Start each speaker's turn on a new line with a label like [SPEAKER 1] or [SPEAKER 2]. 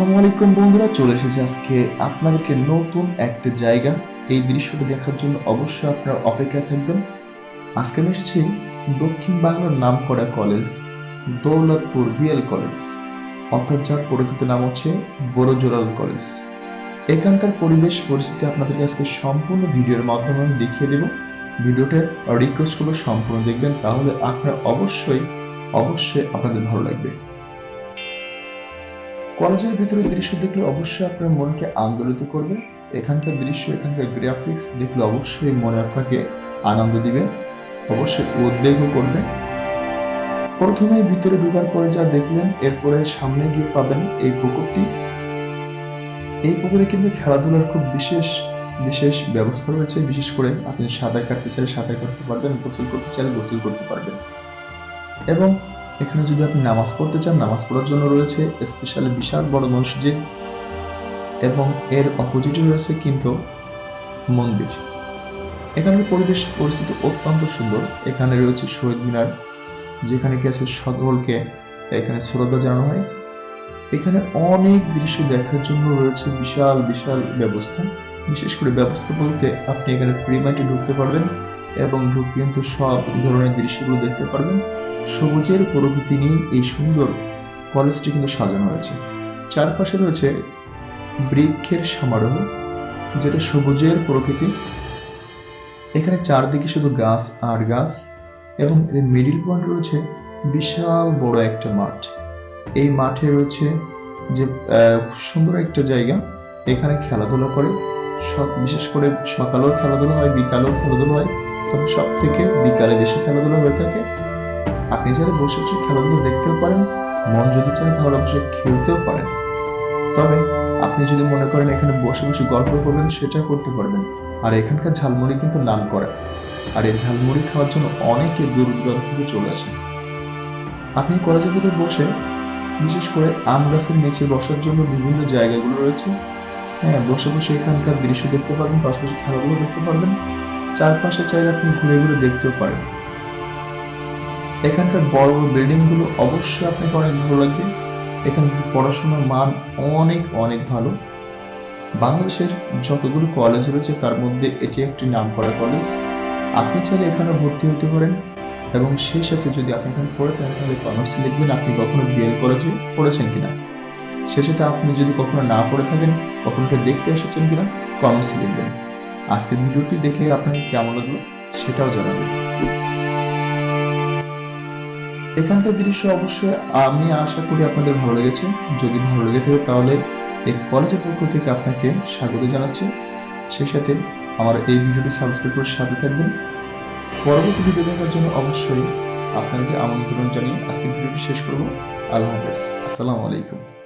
[SPEAKER 1] আসসালামু আলাইকুম বন্ধুরা, চলে এসেছে আজকে আপনাদেরকে নতুন একটা জায়গা। এই দৃশ্যটা দেখার জন্য অবশ্যই আপনারা অপেক্ষায় থাকবেন। আজকে আমি এসেছি দক্ষিণ বাংলার নাম করা কলেজ, দৌলতপুর বিএল কলেজ। অর্থাৎ যার পরিচিত নাম হচ্ছে বড়জোরাল কলেজ। এখানকার পরিবেশ পরিস্থিতি আপনাদেরকে আজকে সম্পূর্ণ ভিডিওর মাধ্যমে আমি দেখিয়ে দেব। ভিডিওটা রিকোয়েস্ট করব সম্পূর্ণ দেখবেন, তাহলে আপনার অবশ্যই অবশ্যই আপনাদের ভালো লাগবে। কলেজের ভিতরে দৃশ্য দেখলে অবশ্যই আপনার মনকে আন্দোলিত করবে। এখানকার দৃশ্য, এখানকার গ্রাফিক্স দেখলে অবশ্যই মনে আপনাকে আনন্দ দিবে, অবশ্যই উদ্বেগও করবে। প্রথমে ভিতরে ঢোকার পরে যা দেখলেন, এরপরে সামনে গিয়ে পাবেন এই পুকুরটি। এই পুকুরে কিন্তু খেলাধুলার খুব বিশেষ বিশেষ ব্যবস্থা রয়েছে। বিশেষ করে আপনি সাঁতার কাটতে চাইলে সাঁতার কাটতে পারবেন, গোসল করতে চাইলে গোসল করতে পারবেন। এবং এখানে যদি আপনি নামাজ পড়তে চান, নামাজ পড়ার জন্য রয়েছে স্পেশালি বিশাল বড় মসজিদ এবং এর অপোজিটে রয়েছে কিন্তু মন্দির। এখানের পরিবেশ, পরিস্থিতি অত্যন্ত সুন্দর। এখানে রয়েছে শহীদ মিনার, যেখানে গেছে সকলকে এখানে শ্রদ্ধা জানানো হয়। এখানে অনেক দৃশ্য দেখার জন্য রয়েছে বিশাল বিশাল ব্যবস্থা। বিশেষ করে ব্যবস্থা বলতে আপনি এখানে ফ্রি মাইন্ডে ঢুকতে পারবেন এবং ঢুকে কিন্তু সব ধরনের দৃশ্যগুলো দেখতে পারবেন। সবুজের প্রকৃতি নিয়ে এই সুন্দর কলেজটি কিন্তু সাজানো হয়েছে। চারপাশে রয়েছে বৃক্ষের সমারোহ, যেটা সবুজের প্রকৃতি এখানে চারদিকে শুধু গাছ আর গাছ এবং এর মিডিল পয়েন্ট রয়েছে বিশাল বড় একটা মাঠ। এই মাঠে রয়েছে যে সুন্দর একটা জায়গা। এখানে খেলাধুলা করে। সব, বিশেষ করে সকালেও খেলাধুলা হয়, বিকালেও খেলাধুলা হয় তবে সব থেকে বিকালে বেশি খেলাধুলা হয়ে থাকে আপনি চাইলে বসে বসে খেলাধুলো দেখতেও পারেন, মন যদি চায় তাহলে অবশ্যই খেলতেও পারেন। তবে আপনি যদি মনে করেন এখানে বসে বসে গল্প করবেন, সেটা করতে পারবেন। আর এখানকার ঝালমুড়ি কিন্তু নাম করে। আর এই ঝালমুড়ি খাওয়ার জন্য অনেকে দূর দূরান্ত থেকে চলে আসে। আপনি কলেজের ভিতরে বসে, বিশেষ করে আম গাছের নিচে বসার জন্য বিভিন্ন জায়গাগুলো রয়েছে। হ্যাঁ বসে বসে এখানকার দৃশ্য দেখতে পারবেন, পাশাপাশি খেলাগুলো দেখতে পারবেন। চারপাশে চাইলে আপনি ঘুরে ঘুরে দেখতেও পারেন। এখানকার বড় বড় বিল্ডিংগুলো অবশ্যই আপনাকে অনেক ভালো লাগবে। এখানকার পড়াশোনার মান অনেক অনেক ভালো। বাংলাদেশের যতগুলো কলেজ রয়েছে, তার মধ্যে এটি একটি নামকরা কলেজ আপনি চাইলে এখানে ভর্তি হতে পারেন এবং সেই সাথে যদি আপনি এখানে পড়ে থাকেন, তাহলে কমার্স লিখবেন, আপনি কখনো বিএল কলেজে পড়েছেন কিনা। সে সাথে আপনি যদি কখনো না পড়ে থাকেন, কখনো দেখতে এসেছেন কিনা কমার্স লিখবেন। আজকের ভিডিওটি দেখে আপনার কেমন লাগল, সেটাও জানাবেন। এখানকার দৃশ্য অবশ্যই আমি আশা করি আপনাদের ভালো লেগেছে। যদি ভালো লেগে থাকে তাহলে এই কলেজের পক্ষ থেকে আপনাকে স্বাগত জানাচ্ছি। সেই সাথে আমার এই ভিডিওটি সাবস্ক্রাইব করে সাথে থাকবেন। পরবর্তী ভিডিও দেখার জন্য অবশ্যই আপনাকে আমন্ত্রণ জানিয়ে আজকে ভিডিওটি শেষ করব। আল্লাহ হাফেজ। আসসালামু আলাইকুম।